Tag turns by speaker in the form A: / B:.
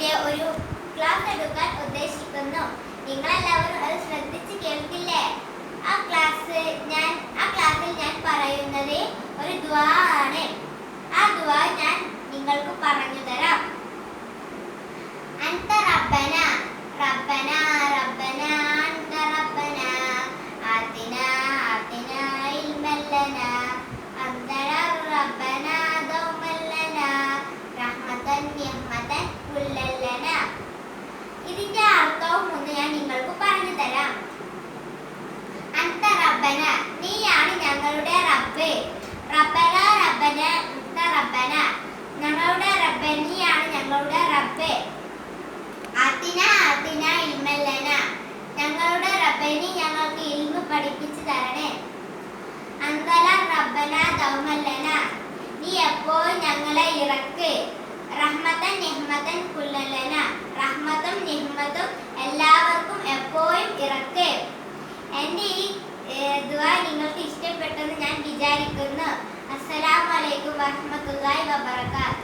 A: ന്റെ ഒരു ക്ലാസ് എടുക്കാൻ ഉദ്ദേശിക്കുന്നു. നിങ്ങളെല്ലാവരും അത് ശ്രദ്ധിച്ച് കേൾക്കില്ലേ? ആ ക്ലാസ് ഞാൻ ആ ക്ലാസ്സിൽ ഞാൻ പറയുന്നത് ഒരു ദ്വാ ആണ്. ആ ദ്വാ ഞാൻ നിങ്ങൾക്ക് റബ്ബന നീയാണ് ഞങ്ങളുടെ റബ്ബ്. റബ്ബന റബ്ബന റബ്ബന. ഞങ്ങളുടെ റബ്ബ നീയാണ് ഞങ്ങളുടെ റബ്ബേ. അതിന അതിന ഇമല്ലന ഞങ്ങളുടെ റബ്ബനി ഞങ്ങൾക്ക് ഇൽമ പഠിപ്പിച്ചു തരണേ. അന്തല റബ്ബന ദൗമല്ലന. ദുആ നിങ്ങൾക്ക് ഇഷ്ടപ്പെട്ടെന്ന് ഞാൻ വിചാരിക്കുന്നു. അസ്സലാമലൈക്കും വറഹ്മത്തുള്ളാഹി വബറകാത്ത്